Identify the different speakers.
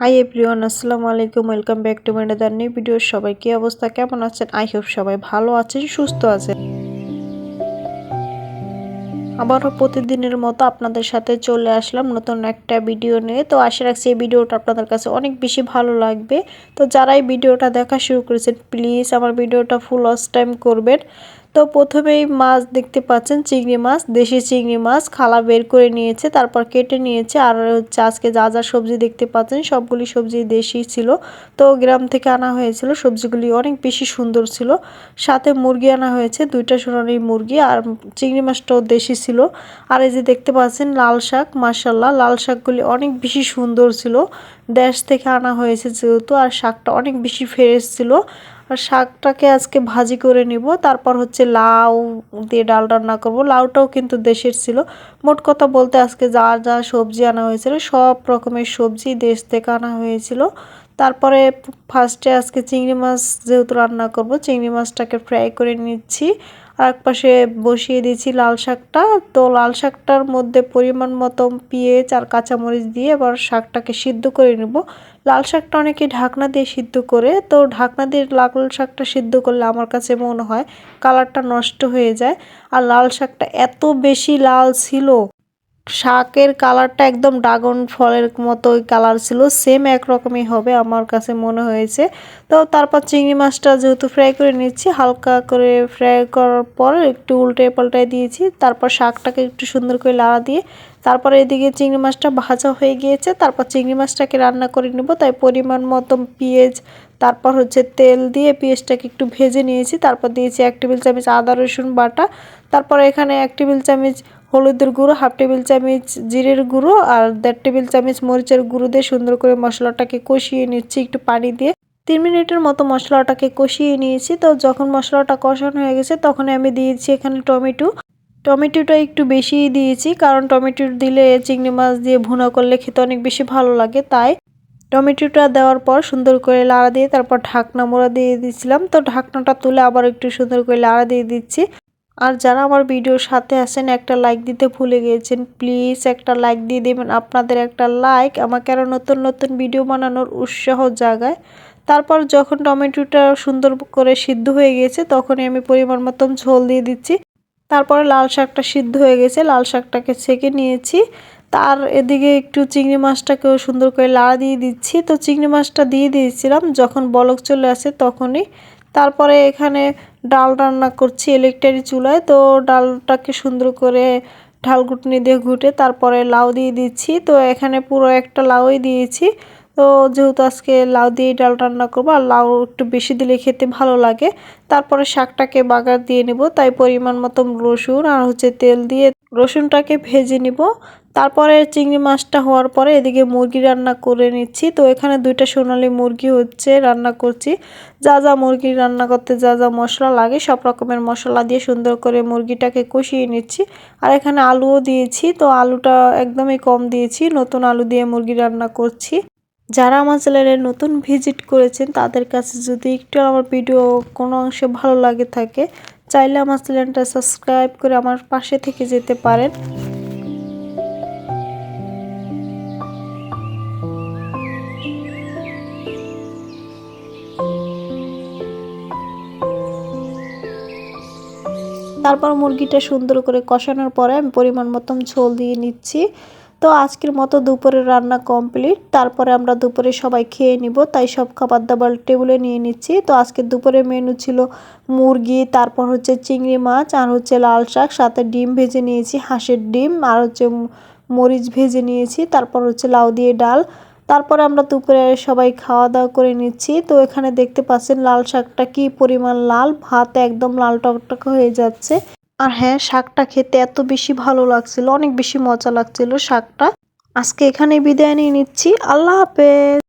Speaker 1: High everyone আসসালামু আলাইকুম welcome back to my other new video সবাই কি অবস্থা? কেমন আছেন? আই হোপ সবাই ভালো আছেন, সুস্থ আছেন। আবারও প্রতিদিনের মতো আপনাদের সাথে চলে আসলাম নতুন একটা ভিডিও নিয়ে। তো আশা রাখছি এই ভিডিওটা আপনাদের কাছে অনেক বেশি ভালো লাগবে। তো যারাই ভিডিওটা দেখা শুরু করেছেন প্লিজ আমার ভিডিওটা ফুল ওয়াচ টাইম করবেন। তো প্রথমেই মাছ দেখতে পাচ্ছেন, চিংড়ি মাছ, দেশি চিংড়ি মাছ, খালা বের করে নিয়েছে, তারপর কেটে নিয়েছে, আর হচ্ছে আজকে যা যা সবজি দেখতে পাচ্ছেন, সবগুলি সবজি দেশি ছিল। তো গ্রাম থেকে আনা হয়েছিল, সবজিগুলি অনেক বেশি সুন্দর ছিল। সাথে মুরগি আনা হয়েছে, দুইটা সোনালি মুরগি, আর চিংড়ি মাছটাও দেশি ছিল। আর এই যে দেখতে পাচ্ছেন লাল শাক মাসাল্লাহ লাল শাকগুলি অনেক বেশি সুন্দর ছিল। দেশ থেকে আনা হয়েছে যেহেতু, আর শাকটা অনেক বেশি ফ্রেশ ছিল। আর শাকটাকে আজকে ভাজি করে নিব। তারপর হচ্ছে লাউ দিয়ে ডাল রান্না করব। লাউটাও কিন্তু দেশের ছিল। মোট কথা বলতে আজকে যা যা সবজি আনা হয়েছিল, সব রকমের সবজি দেশ থেকে আনা হয়েছিল। তারপরে ফার্স্টে আজকে চিংড়ি মাছ যেহেতু রান্না করব, চিংড়ি মাছটাকে ফ্রাই করে নিচ্ছি। আর এক পাশে বসিয়ে দিয়েছি লাল শাকটা। তো লাল শাকটার মধ্যে পরিমাণ মতো পেঁয়াজ আর কাঁচামরিচ দিয়ে এবার শাকটাকে সিদ্ধ করে নেব। লাল শাকটা অনেকে ঢাকনা দিয়ে সিদ্ধ করে, তো ঢাকনা দিয়ে লাল শাকটা সিদ্ধ করলে আমার কাছে মনে হয় কালারটা নষ্ট হয়ে যায়। আর লাল শাকটা এত বেশি লাল ছিল। শাকের কালারটা একদম ড্রাগন ফলের মতো কালার ছিল সেম একরকমই হবে আমার কাছে মনে হয়েছে। তো তারপর চিংড়ি মাছটা যেহেতু ফ্রাই করে নিচ্ছি, হালকা করে ফ্রাই করার পর একটু উল্টে পাল্টায় দিয়েছি, তারপর শাকটাকে একটু সুন্দর করে লাড়া দিয়ে, তারপর এদিকে চিংড়ি মাছটা ভাজা হয়ে গিয়েছে, তারপর চিংড়ি মাছটাকে রান্না করে নেব, তাই পরিমাণ মতো পেঁয়াজ, তারপর হচ্ছে তেল দিয়ে পেঁয়াজটাকে একটু ভেজে নিয়েছি, তারপর দিয়েছি এক টেবিল চামচ আদা রসুন বাটা, তারপর এখানে এক টেবিল চামচ হলুদের গুঁড়ো হাফ টেবিল চামচ জিরের গুঁড়ো আর দেড় টেবিল চামচ মরিচের গুঁড়ো দিয়ে সুন্দর করে মশলাটাকে কষিয়ে নিচ্ছি একটু পানি দিয়ে। তিন মিনিটের মতো মশলাটাকে কষিয়ে নিয়েছি। তো যখন মশলাটা কষানো হয়ে গেছে তখন আমি দিয়েছি এখানে টমেটো। টমেটোটা একটু বেশি দিয়েছি, কারণ টমেটো দিলে চিংড়ি মাছ দিয়ে ভুনা করলে খেতে অনেক বেশি ভালো লাগে। তাই টমেটোটা দেওয়ার পর সুন্দর করে লাড়া দিয়ে তারপর ঢাকনা মোড়া দিয়ে দিয়েছিলাম। তো ঢাকনাটা তুলে আবার একটু সুন্দর করে লাড়া দিয়ে দিচ্ছি। আর যারা আমার ভিডিওর সাথে আছেন, একটা লাইক দিতে ভুলে গিয়েছেন প্লিজ একটা লাইক দিয়ে দেবেন। আপনাদের একটা লাইক আমাকে আরও নতুন নতুন ভিডিও বানানোর উৎসাহ জাগায়। তারপর যখন টমেটোটা সুন্দর করে সিদ্ধ হয়ে গেছে তখনই আমি পরিমাণ মতন ঝোল দিয়ে দিচ্ছি। তারপরে লাল শাকটা সিদ্ধ হয়ে গেছে, লাল শাকটাকে ছেঁকে নিয়েছি। তার এদিকে একটু চিংড়ি মাছটাকেও সুন্দর করে লাড়া দিয়ে দিচ্ছি। তো চিংড়ি মাছটা দিয়ে দিয়েছিলাম, যখন বলক চলে আসে তখনই। তারপরে এখানে ডাল রান্না করছি ইলেকট্রিক চুলায়। তো ডালটাকে সুন্দর করে ঢাল ঘুটনি দিয়ে ঘুটে তারপরে লাউ দিয়ে দিচ্ছি। তো এখানে পুরো একটা লাউই দিয়েছি। তো যেহেতু আজকে লাউ দিয়ে ডাল রান্না করব, আর লাউ একটু বেশি দিলে খেতে ভালো লাগে, তারপরে শাকটাকে বাগার দিয়ে নেব। তাই পরিমাণ মতো রসুন আর হচ্ছে তেল দিয়ে রসুনটাকে ভেজে নিব। তারপরে চিংড়ি মাছটা হওয়ার পরে এদিকে মুরগি রান্না করে নিচ্ছি। তো এখানে দুইটা সোনালি মুরগি হচ্ছে রান্না করছি। যা যা মুরগি রান্না করতে যা যা মশলা লাগে সব রকমের মশলা দিয়ে সুন্দর করে মুরগিটাকে কষিয়ে নিচ্ছি। আর এখানে আলুও দিয়েছি। তো আলুটা একদমই কম দিয়েছি। নতুন আলু দিয়ে মুরগি রান্না করছি। যারা আমার চ্যানেলে নতুন ভিজিট করেছেন তাদের কাছে যদি একটু আমার ভিডিও কোনো অংশে ভালো লাগে থাকে চাইলে আমার চ্যানেলটা সাবস্ক্রাইব করে আমার পাশে থেকে যেতে পারেন। তারপর মুরগিটা সুন্দর করে কষানোর পরে আমি পরিমাণ মতন ঝোল দিয়ে নিচ্ছি। তো আজকের মতো দুপুরে রান্না কমপ্লিট। তারপরে আমরা দুপুরে সবাই খেয়ে নিব, তাই সব খাবার দাবার টেবিলে নিয়ে নিচ্ছি। তো আজকে দুপুরে মেনু ছিল মুরগি, তারপর হচ্ছে চিংড়ি মাছ, আর হচ্ছে লাল শাক, সাথে ডিম ভেজে নিয়েছি, হাঁসের ডিম, আর হচ্ছে মরিচ ভেজে নিয়েছি, তারপর হচ্ছে লাউ দিয়ে ডাল। তারপরে আমরা দুপুরে সবাই খাওয়া দাওয়া করে নিচ্ছি। তো এখানে দেখতে পাচ্ছেন লাল শাকটা কি পরিমাণ লাল, ভাত একদম লাল টকটক হয়ে যাচ্ছে। আর হ্যাঁ শাকটা খেতে এত বেশি ভালো লাগছিল, অনেক বেশি মজা লাগছিল শাকটা। আজকে এখানে বিদায় নিয়ে নিচ্ছি, আল্লাহ হাফেজ।